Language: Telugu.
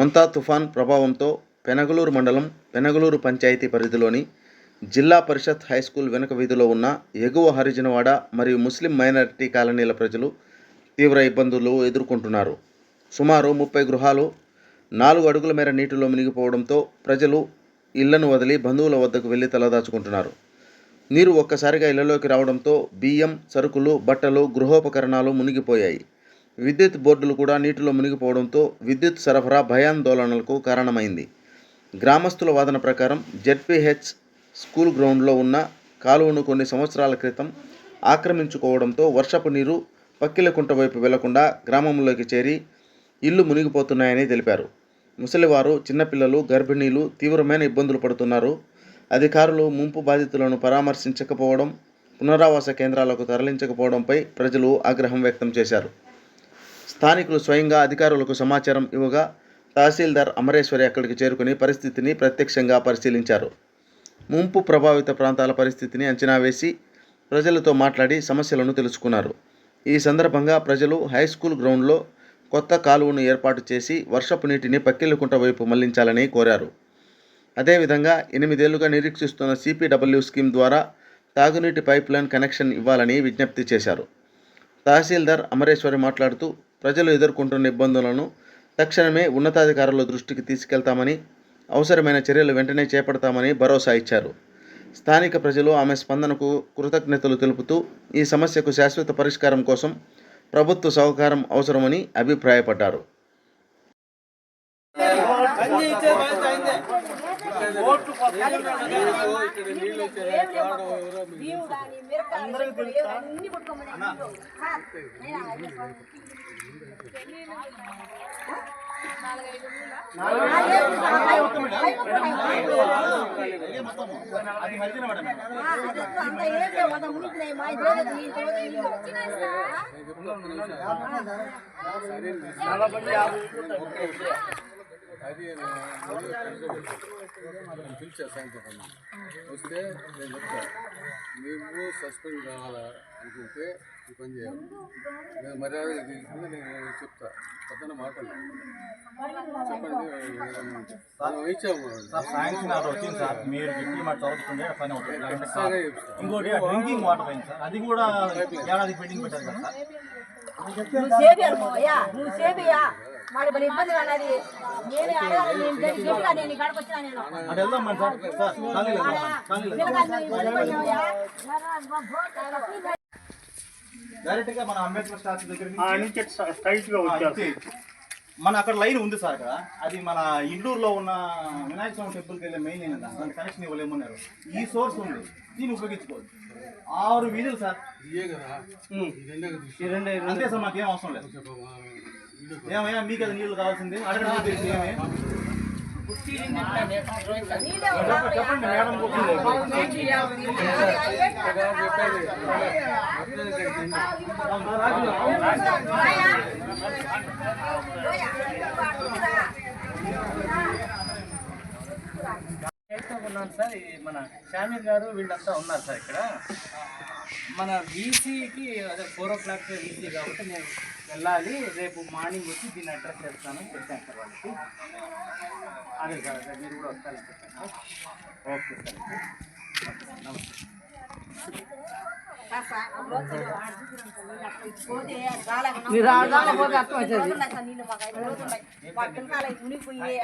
మొంతా తుఫాన్ ప్రభావంతో పెనగలూరు మండలం పెనగలూరు పంచాయతీ పరిధిలోని జిల్లా పరిషత్ హై స్కూల్ వెనుక వీధిలో ఉన్న ఎగువ హరిజనవాడ మరియు ముస్లిం మైనారిటీ కాలనీల ప్రజలు తీవ్ర ఇబ్బందులు ఎదుర్కొంటున్నారు. సుమారు ముప్పై గృహాలు నాలుగు అడుగుల మేర నీటిలో మునిగిపోవడంతో ప్రజలు ఇళ్ళను వదిలి బంధువుల వద్దకు వెళ్ళి తలదాచుకుంటున్నారు నీరు ఒక్కసారిగా ఇళ్ళలోకి రావడంతో బియ్యం సరుకులు బట్టలు గృహోపకరణాలు మునిగిపోయాయి. విద్యుత్ బోర్డులు కూడా నీటిలో మునిగిపోవడంతో విద్యుత్ సరఫరా భయాందోళనలకు కారణమైంది. గ్రామస్తుల వాదన ప్రకారం జెడ్పీహెచ్ స్కూల్ గ్రౌండ్లో ఉన్న కాలువను కొన్ని సంవత్సరాల క్రితం ఆక్రమించుకోవడంతో వర్షపు నీరు పక్కిలకుంట వైపు వెళ్ళకుండా గ్రామంలోకి చేరి ఇల్లు మునిగిపోతున్నాయని తెలిపారు. ముసలివారు చిన్నపిల్లలు గర్భిణీలు తీవ్రమైన ఇబ్బందులు పడుతున్నారు. అధికారులు ముంపు బాధితులను పరామర్శించకపోవడం పునరావాస కేంద్రాలకు తరలించకపోవడంపై ప్రజలు ఆగ్రహం వ్యక్తం చేశారు. స్థానికులు స్వయంగా అధికారులకు సమాచారం ఇవ్వగా తహసీల్దార్ అమరేశ్వరి అక్కడికి చేరుకుని పరిస్థితిని ప్రత్యక్షంగా పరిశీలించారు. ముంపు ప్రభావిత ప్రాంతాల పరిస్థితిని అంచనా వేసి ప్రజలతో మాట్లాడి సమస్యలను తెలుసుకున్నారు. ఈ సందర్భంగా ప్రజలు హై స్కూల్ గ్రౌండ్లో కొత్త కాలువను ఏర్పాటు చేసి వర్షపు నీటిని పక్కిళ్ళకుంట వైపు మళ్ళించాలని కోరారు. అదేవిధంగా ఎనిమిదేళ్ళుగా నిరీక్షిస్తున్న సిపిడబ్ల్యూ స్కీమ్ ద్వారా తాగునీటి పైప్ లైన్ కనెక్షన్ ఇవ్వాలని విజ్ఞప్తి చేశారు. తహసీల్దార్ అమరేశ్వరి మాట్లాడుతూ ప్రజలు ఎదుర్కొంటున్న ఇబ్బందులను తక్షణమే ఉన్నతాధికారుల దృష్టికి తీసుకెళ్తామని అవసరమైన చర్యలు వెంటనే చేపడతామని భరోసా ఇచ్చారు. స్థానిక ప్రజలు ఆమె స్పందనకు కృతజ్ఞతలు తెలుపుతూ ఈ సమస్యకు శాశ్వత పరిష్కారం కోసం ప్రభుత్వ సహకారం అవసరమని అభిప్రాయపడ్డారు. అన్ని ఇచ్చే బాధ్యత అయిందే ఓట్లు ఇక్కడ నీళ్ళు వచ్చారు అందరికి నలభై యాభై అది పిలిచా సాయంత్రం వస్తే నేను చెప్తా. నువ్వు సస్పెండ్ కావాలా? అనుకుంటే ఈ పని చేయాలి నేను మర్యాద తీసుకుని నేను చెప్తా. పెద్దన మాటలు చెప్పండి ఇచ్చాము సార్ సాయంత్రం వచ్చింది సార్. మీరు చదువుతుండే పని అవుతుంది. చెప్తా. ఇంకోటి డ్రింకింగ్ వాటర్ పోయింది సార్. అది కూడా ఏడాది పెండింగ్ పెట్టారు కదా సార్ నువ్వు సేవి అనుకోవయ్యా నువ్వు సేవియా మరి మరి ఇబ్బంది అన్నది నేనే అడగాలి నేను దగ్గరికి చెప్పినా నేను ఇక్కడికి వచ్చినా నేను అటు వెళ్దాం మరి సార్ సార్ ఖాళీలో వెళ్దాం ఖాళీలో వెళ్దాం. డైరెక్ట్గా మన అంబేద్కర్ స్టాచ్యూ దగ్గర స్ట్రైట్గా వచ్చారు మన అక్కడ లైన్ ఉంది సార్ అక్కడ అది మన ఇండూరులో ఉన్న వినాయక స్వామి టెంపుల్కి వెళ్ళే మెయిన్ లైన్ అంట దానికి కనెక్షన్ ఇవ్వలేమన్నారు ఈ సోర్స్ ఉంది దీన్ని ఉపయోగించుకోవచ్చు ఆరు వీధులు సార్ అంతే సార్ మాకేం అవసరం లేదు ఏమయ్యా మీకు అది నీళ్ళు కావాల్సింది? అడగడానికి చెప్పండి మేడం ఉన్నాను సార్ మన షామీర్ గారు వీళ్ళంతా ఉన్నారు సార్ ఇక్కడ. మన వీసీకి అదే ఫోర్ ఓ క్లాక్ వీసీ కాబట్టి నేను వెళ్ళాలి రేపు మార్నింగ్ వచ్చి దీన్ని అడ్రస్ చేస్తాను చెప్పాను సార్ వాళ్ళకి అదే సార్ అదే మీరు కూడా వస్తారని చెప్పాను సార్ ఓకే సార్ నమస్తే మీరు రాగానే పోతే అర్థం మునిగిపోయి